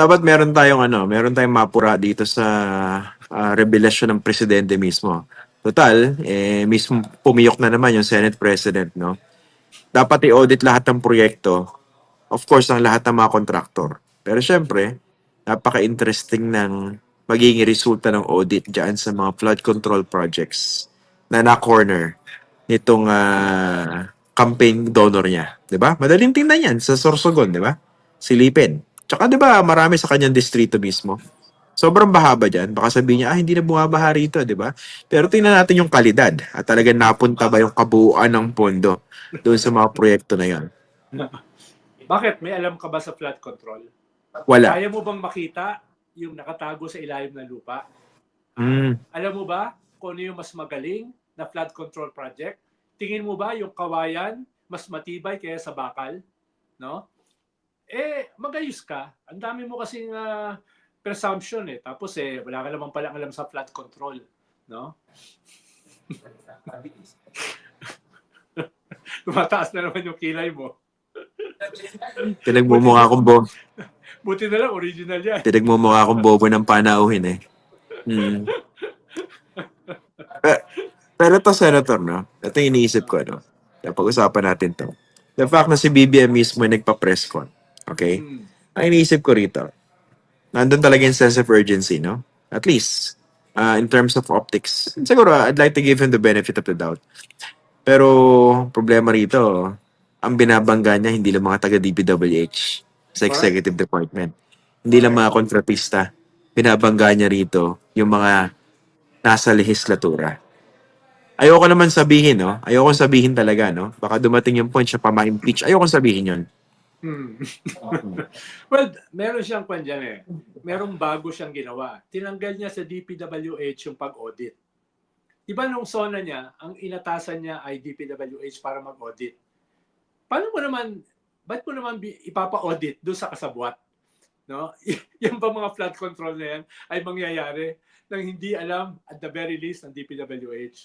dapat meron tayong ano, meron tayong mapura dito sa ah, revelasyon ng presidente mismo. Total, eh, mismo pumiyok na naman yung Senate President, no? Dapat i-audit lahat ng proyekto. Of course, ang lahat ng mga kontraktor. Pero syempre, napaka-interesting ng magiging resulta ng audit dyan sa mga flood control projects na na-corner nitong ah, campaign donor niya. 'Di ba? Madaling tingnan yan sa Sorsogon, 'di ba? Silipin. Tsaka 'di ba, marami sa kanyang distrito mismo. Sobrang baha ba dyan? Baka sabihin niya, ah, hindi na bumabaha rito, di ba? Pero tingnan natin yung kalidad at talagang napunta ba yung kabuuan ng pondo doon sa mga proyekto na yon. Bakit? May alam ka ba sa flood control? Wala. Kaya mo bang makita yung nakatago sa ilalim ng lupa? Mm. Alam mo ba kung ano yung mas magaling na flood control project? Tingin mo ba yung kawayan mas matibay kaya sa bakal? No? Eh, magayos ka. Ang dami mo kasing ah, presumption eh. Tapos eh, wala ka naman palang alam sa flood control. No? Tumataas na naman yung kilay mo. Pinagmumukha akong bo Buti na lang, original yan. pinagmumukha akong bobo ng panauhin eh. Mm. Pe- Pero to, Senator, no? Ito yung iniisip ko, no? Pag-usapan natin to. The fact na si BBM mismo yung nagpa-press con. Okay? Hmm. ang iniisip ko rito, nandun talaga yung sense of urgency, no? At least, uh, in terms of optics. Siguro, I'd like to give him the benefit of the doubt. Pero, problema rito, ang binabangga niya, hindi lang mga taga-DPWH sa executive department. Hindi lang mga kontratista. Binabangga niya rito yung mga nasa legislatura. Ayoko naman sabihin, no? Ayoko sabihin talaga, no? Baka dumating yung point siya pa ma-impeach. Ayoko sabihin yun. Hmm. well, meron siyang kwan dyan eh. Merong bago siyang ginawa. Tinanggal niya sa DPWH yung pag-audit. Di ba nung SONA niya, ang inatasan niya ay DPWH para mag-audit. Paano mo naman, ba't mo naman ipapa-audit doon sa kasabwat? No? yung ba mga flood control na yan ay mangyayari nang hindi alam at the very least ng DPWH?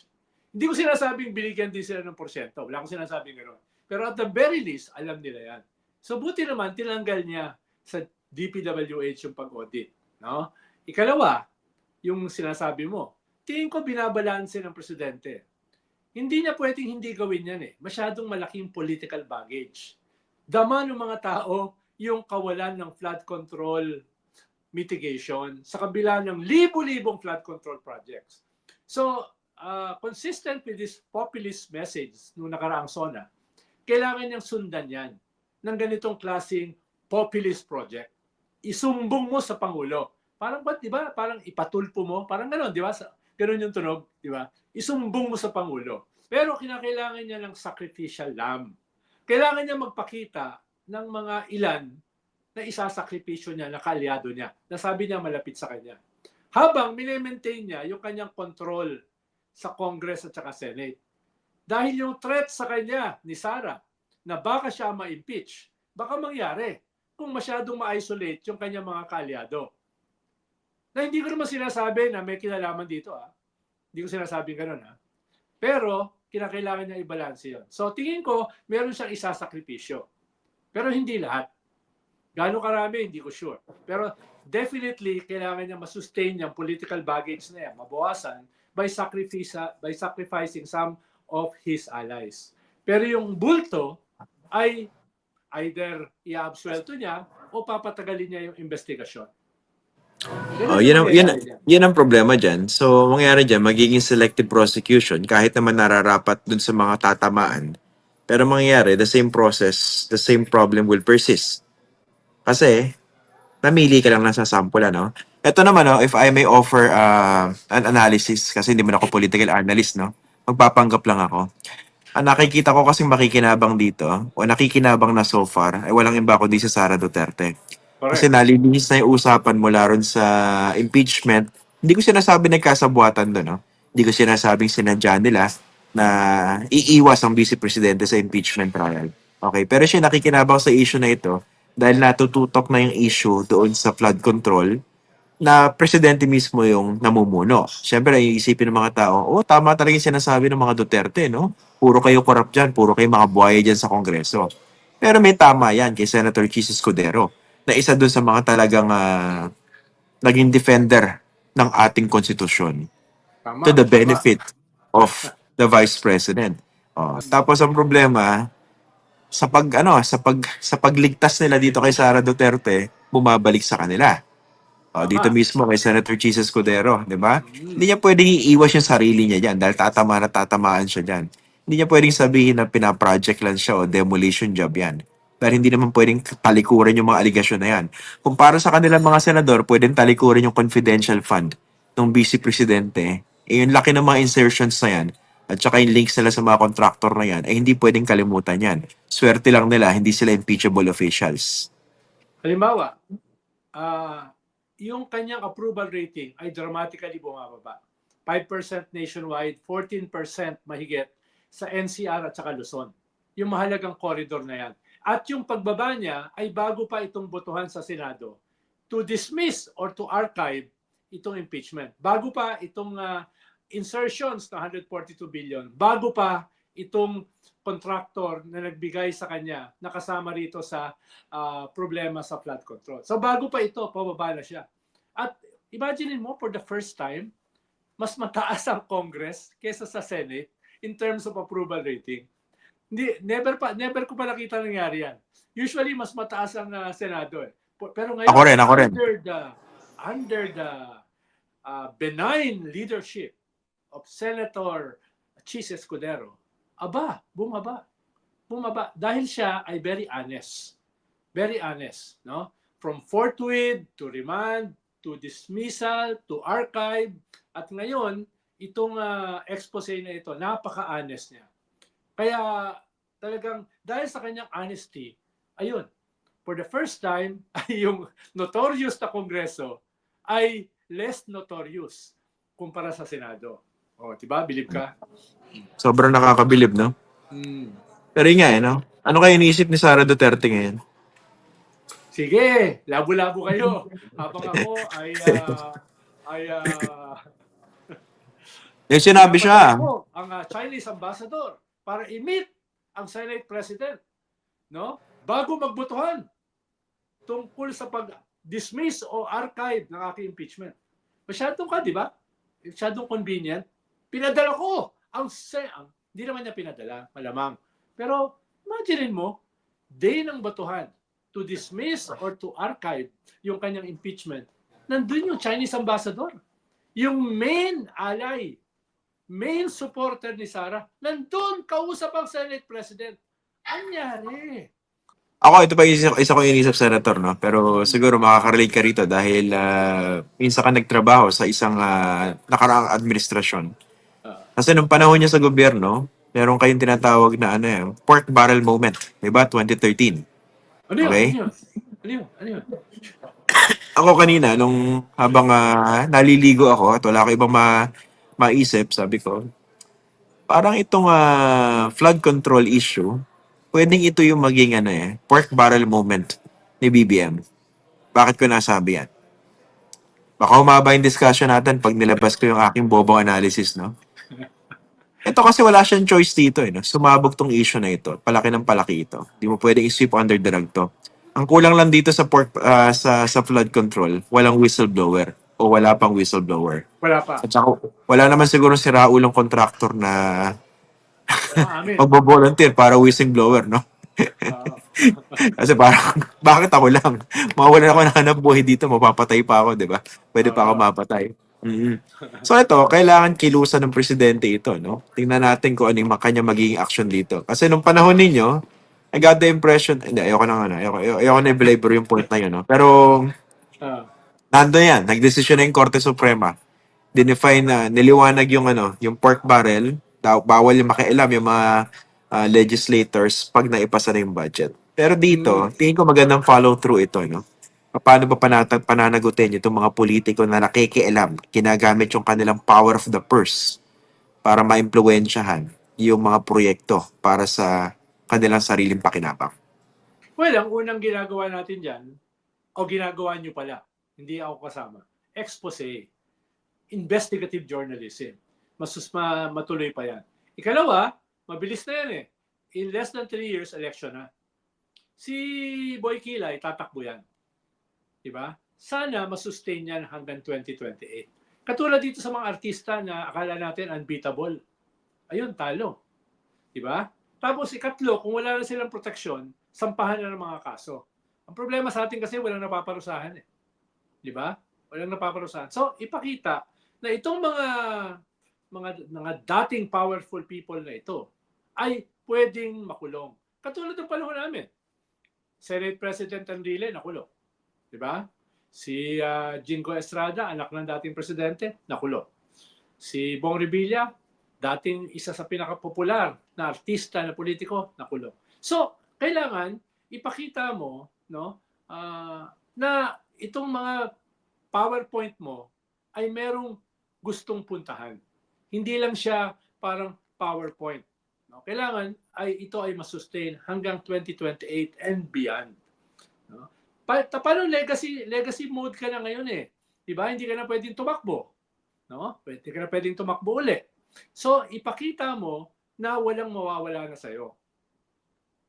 Hindi ko sinasabing binigyan din sila ng porsyento. Wala akong sinasabing gano'n. Pero at the very least, alam nila yan. So buti naman tinanggal niya sa DPWH yung pag-audit, no? Ikalawa, yung sinasabi mo, tingin ko binabalanse ng presidente. Hindi niya pwedeng hindi gawin yan eh. Masyadong malaking political baggage. Dama ng mga tao yung kawalan ng flood control mitigation sa kabila ng libo-libong flood control projects. So, uh, consistent with this populist message nung nakaraang SONA, kailangan niyang sundan yan ng ganitong klaseng populist project. Isumbong mo sa Pangulo. Parang ba, di ba? Parang ipatulpo mo. Parang gano'n, di ba? Gano'n yung tunog, di ba? Isumbong mo sa Pangulo. Pero kinakailangan niya ng sacrificial lamb. Kailangan niya magpakita ng mga ilan na isasakripisyo niya na kaalyado niya. Na sabi niya malapit sa kanya. Habang minimaintain niya yung kanyang control sa Congress at saka Senate. Dahil yung threat sa kanya ni Sara na baka siya ma-impeach, baka mangyari kung masyadong ma-isolate yung kanyang mga kaalyado. Na hindi ko naman sinasabi na may kinalaman dito. Ah. Hindi ko sinasabing ganun. Ah. Pero, kinakailangan niya i-balance yun. So, tingin ko, meron siyang isasakripisyo. Pero hindi lahat. Gano'ng karami, hindi ko sure. Pero definitely, kailangan niya masustain yung political baggage na yan, mabawasan by, sacrifice, by sacrificing some of his allies. Pero yung bulto ay either i-absuelto niya o papatagalin niya yung investigasyon. Oh, yun ang, yun, yun ang problema dyan. So, mangyayari dyan, magiging selective prosecution kahit naman nararapat dun sa mga tatamaan. Pero mangyayari, the same process, the same problem will persist. Kasi, namili ka lang ng sasample, ano? Ito naman, no, if I may offer uh, an analysis, kasi hindi man ako political analyst, no? Magpapanggap lang ako. Ang nakikita ko kasing makikinabang dito, o nakikinabang na so far, ay walang iba kundi si Sara Duterte. Kasi Correct. nalilinis na yung usapan mula ron sa impeachment. Hindi ko sinasabi nagkasabuatan doon, no? Hindi ko sinasabing sinadya nila na iiwas ang vice presidente sa impeachment trial. Okay, pero siya nakikinabang sa issue na ito dahil natututok na yung issue doon sa flood control na presidente mismo yung namumuno. Siyempre, iisipin ng mga tao, oh, tama talaga yung sinasabi ng mga Duterte, no? Puro kayo corrupt dyan, puro kayo mga buhaya dyan sa Kongreso. Pero may tama yan kay Senator Chis Escudero na isa dun sa mga talagang ah, naging defender ng ating konstitusyon Tama. to the tama. benefit of the vice president. Oh, tapos ang problema sa pag ano, sa pag sa pagligtas nila dito kay Sara Duterte, bumabalik sa kanila. Oh, dito mismo kay Senator Chis Escudero, 'di ba? Mm. Hindi niya pwedeng iiwas yung sarili niya diyan dahil tatama na tatamaan siya diyan. Hindi niya pwedeng sabihin na pina-project lang siya o demolition job 'yan. Dahil hindi naman pwedeng talikuran yung mga aligasyon na yan. Kung para sa kanilang mga senador, pwedeng talikuran yung confidential fund ng vice presidente. Eh, yung laki ng mga insertions na yan, at saka yung links nila sa mga contractor na yan, ay hindi pwedeng kalimutan yan. Swerte lang nila, hindi sila impeachable officials. Halimbawa, ah yung kanyang approval rating ay dramatically bumababa. 5% nationwide, 14% mahigit sa NCR at saka Luzon. Yung mahalagang corridor na yan. At yung pagbaba niya ay bago pa itong botohan sa Senado to dismiss or to archive itong impeachment. Bago pa itong ah, insertions na 142 billion. Bago pa itong contractor na nagbigay sa kanya na kasama rito sa ah, problema sa flood control. So bago pa ito, pababa na siya. At imagine mo, for the first time, mas mataas ang Congress kesa sa Senate in terms of approval rating. Hindi, never pa, never ko pa nakita nangyari yan. Usually, mas mataas ang ah, Senado eh. Pero ngayon, Ako rin, ako rin. under the, under the ah, benign leadership of Senator Chis Escudero, aba, bumaba. Bumaba. Dahil siya ay very honest. Very honest. No? From forthwith to remand to dismissal to archive at ngayon itong ah, expose na ito napaka-honest niya. Kaya talagang dahil sa kanyang honesty, ayun, for the first time yung notorious na kongreso ay less notorious kumpara sa Senado. Oh, 'di ba? Believe ka? Sobrang nakakabilib, no? Mm. Pero yun nga, eh, no? Ano kaya iniisip ni Sara Duterte ngayon? Sige, labo-labo kayo. Habang ako ay ah, ay ah, Yung sinabi siya, Ako, ang ah, Chinese ambassador para i-meet ang Senate President, no? Bago magbotohan tungkol sa pag-dismiss o archive ng aking impeachment. Masyadong ka, di ba? Masyadong convenient. Pinadala ko ang ang, hindi naman niya pinadala, malamang. Pero imagine mo, day ng botohan to dismiss or to archive yung kanyang impeachment, nandun yung Chinese ambassador. Yung main ally main supporter ni Sara, nandun kausap ang Senate President. Anyari? ako ito pa isa, isa ko inisip senator, no? Pero siguro makaka-relate ka rito dahil uh, minsan ka nagtrabaho sa isang ah, nakaraang administrasyon. Kasi nung panahon niya sa gobyerno, meron kayong tinatawag na ano eh, pork barrel moment, di ba? 2013. Ano yun? Okay. Ano yun? Ano yun? Ano? Ako kanina, nung habang ah, naliligo ako at wala ko ibang ma maisip, sabi ko, parang itong ah, flood control issue, pwedeng ito yung maging ano eh, pork barrel moment ni BBM. Bakit ko nasabi yan? Baka humaba yung discussion natin pag nilabas ko yung aking bobong analysis, no? Ito kasi wala siyang choice dito, eh, no? Sumabog tong issue na ito. Palaki ng palaki ito. Hindi mo pwedeng i-sweep under the rug to. Ang kulang lang dito sa pork, ah, sa sa flood control, walang whistleblower o wala pang whistleblower. Wala pa. At saka, wala naman siguro si Raul ang contractor na magbo-volunteer para whistleblower, no? Ah, Kasi parang, bakit ako lang? Mawalan ako ng hanap buhay dito, mapapatay pa ako, di ba? Pwede pa ako mapatay. Mhm. So ito, kailangan kilusan ng presidente ito, no? Tingnan natin kung ano yung kanya magiging action dito. Kasi nung panahon ninyo, I got the impression, hindi, ayoko na ano, ayoko, ayoko, ayoko na i-belabor yung point na yun, no? Pero, ah. nando yan, nagdesisyon na yung Korte Suprema. Dinefine na, niliwanag yung ano, yung pork barrel, daw, bawal yung makialam yung mga ah, legislators pag naipasa na yung budget. Pero dito, tingin ko magandang follow-through ito, no? Paano ba panata- pananagutin itong mga politiko na nakikialam, ginagamit yung kanilang power of the purse para maimpluwensyahan yung mga proyekto para sa kanilang sariling pakinabang. Well, ang unang ginagawa natin dyan, o ginagawa nyo pala, hindi ako kasama, expose, investigative journalism. Masus ma matuloy pa yan. Ikalawa, mabilis na yan eh. In less than three years, election na. Si Boy Kilay, tatakbo yan. Di ba? Sana masustain yan hanggang 2028. Katulad dito sa mga artista na akala natin unbeatable. Ayun, talo. Di ba? Tapos ikatlo, kung wala na silang proteksyon, sampahan na ng mga kaso. Ang problema sa atin kasi walang napaparusahan eh. Di ba? Walang napaparusahan. So, ipakita na itong mga mga mga dating powerful people na ito ay pwedeng makulong. Katulad ng panahon namin. Senate President Enrile nakulong. Di ba? Si ah, Jingo Estrada, anak ng dating presidente, nakulong. Si Bong Revilla, dating isa sa pinakapopular na artista na politiko, nakulong. So, kailangan ipakita mo no ah, na itong mga PowerPoint mo ay merong gustong puntahan. Hindi lang siya parang PowerPoint. No? Kailangan ay ito ay masustain hanggang 2028 and beyond. Pa, paano legacy legacy mode ka na ngayon eh. 'Di ba? Hindi ka na pwedeng tumakbo. No? Pwede ka na pwedeng tumakbo uli. So, ipakita mo na walang mawawala na sa'yo.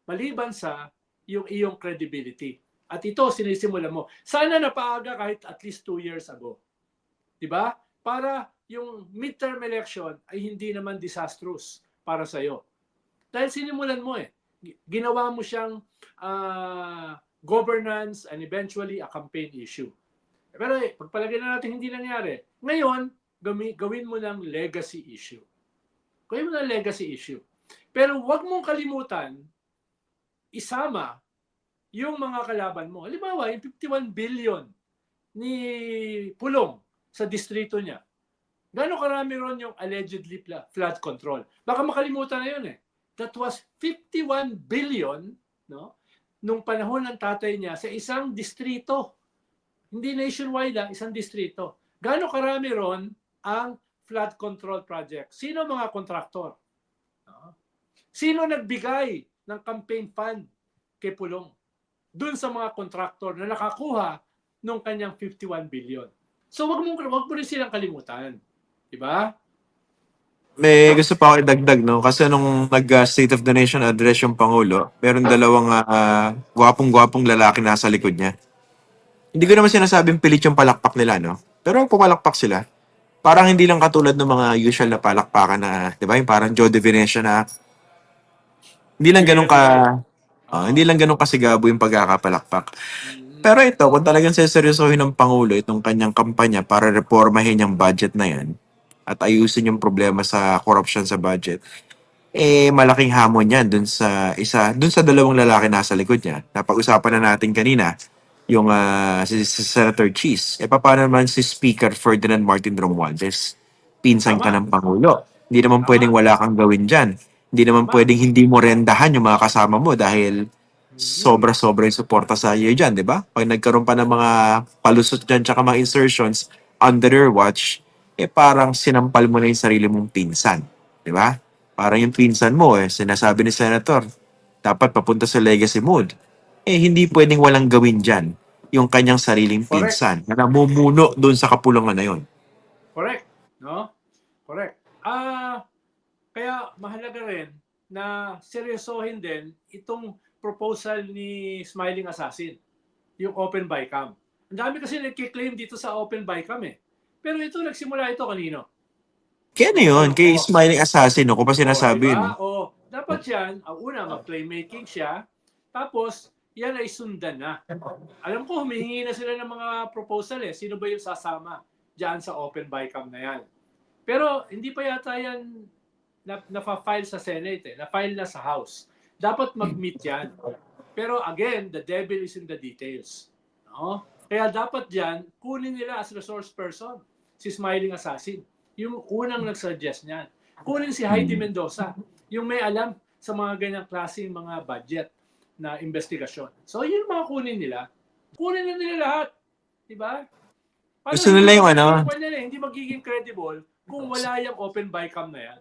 Maliban sa yung iyong credibility. At ito, sinisimula mo. Sana napaaga kahit at least two years ago. Di ba? Para yung midterm election ay hindi naman disastrous para sa'yo. Dahil sinimulan mo eh. Gi- Ginawa mo siyang ah, governance and eventually a campaign issue. Pero eh, pagpalagay na natin hindi nangyari. Ngayon, gami- gawin mo ng legacy issue. Gawin mo ng legacy issue. Pero huwag mong kalimutan, isama yung mga kalaban mo. Halimbawa, yung 51 billion ni Pulong sa distrito niya. Gano'ng karami ron yung allegedly flood control? Baka makalimutan na yun eh. That was 51 billion no, nung panahon ng tatay niya sa isang distrito. Hindi nationwide lang, isang distrito. Gano'ng karami ron ang flood control project? Sino mga kontraktor? No? Sino nagbigay ng campaign fund kay Pulong? Doon sa mga kontraktor na nakakuha nung kanyang 51 billion. So wag mo wag mo rin silang kalimutan. 'Di ba? May gusto pa ako idagdag, no? Kasi nung nag-State of the Nation address yung Pangulo, meron dalawang ah, gwapong-gwapong lalaki nasa likod niya. Hindi ko naman sinasabing pilit yung palakpak nila, no? Pero pupalakpak sila. Parang hindi lang katulad ng mga usual na palakpakan na, di ba? Yung parang Joe De Venecia na hindi lang ganun ka, ah, hindi lang ganun kasigabo yung pagkakapalakpak. Pero ito, kung talagang seseryosohin ng Pangulo itong kanyang kampanya para reformahin yung budget na yan at ayusin yung problema sa corruption sa budget, eh malaking hamon yan dun sa isa, dun sa dalawang lalaki nasa likod niya. Napag-usapan na natin kanina, yung ah, si, si Senator Cheese. Eh paano naman si Speaker Ferdinand Martin Romualdez? Pinsan ka ng Pangulo. Hindi naman Tama. pwedeng wala kang gawin dyan. Hindi naman Tama. pwedeng hindi mo rendahan yung mga kasama mo dahil sobra-sobra yung suporta sa iyo dyan, di ba? Pag nagkaroon pa ng mga palusot dyan tsaka mga insertions under your watch, eh parang sinampal mo na yung sarili mong pinsan. Di ba? Parang yung pinsan mo, eh, sinasabi ni Senator, dapat papunta sa legacy mode. Eh, hindi pwedeng walang gawin dyan yung kanyang sariling Correct. pinsan na namumuno doon sa kapulungan na yon. Correct, no? Correct. Ah, kaya mahalaga rin na seryosohin din itong proposal ni Smiling Assassin, yung open bycam. Ang dami kasi nagkiklaim dito sa open bycam eh. Pero ito, nagsimula ito kanino? Kaya na yun, kay Oo. Smiling Assassin, no, kung pa O, sinasabi yun. diba? eh. O, dapat yan, ang una, mag-playmaking siya, tapos, yan ay sundan na. Alam ko, humihingi na sila ng mga proposal eh. Sino ba yung sasama dyan sa open bycam na yan? Pero, hindi pa yata yan na, na-file sa Senate eh. Na-file na sa House. Dapat mag-meet yan. Pero again, the devil is in the details. No? Kaya dapat dyan, kunin nila as resource person si Smiling Assassin. Yung unang nag-suggest niyan. Kunin si Heidi Mendoza, yung may alam sa mga ganyang klaseng mga budget na investigasyon. So, yun mga kunin nila. Kunin na nila lahat. Diba? Paano Gusto nila yung ano? nila, hindi magiging credible kung wala yung open bycam na yan.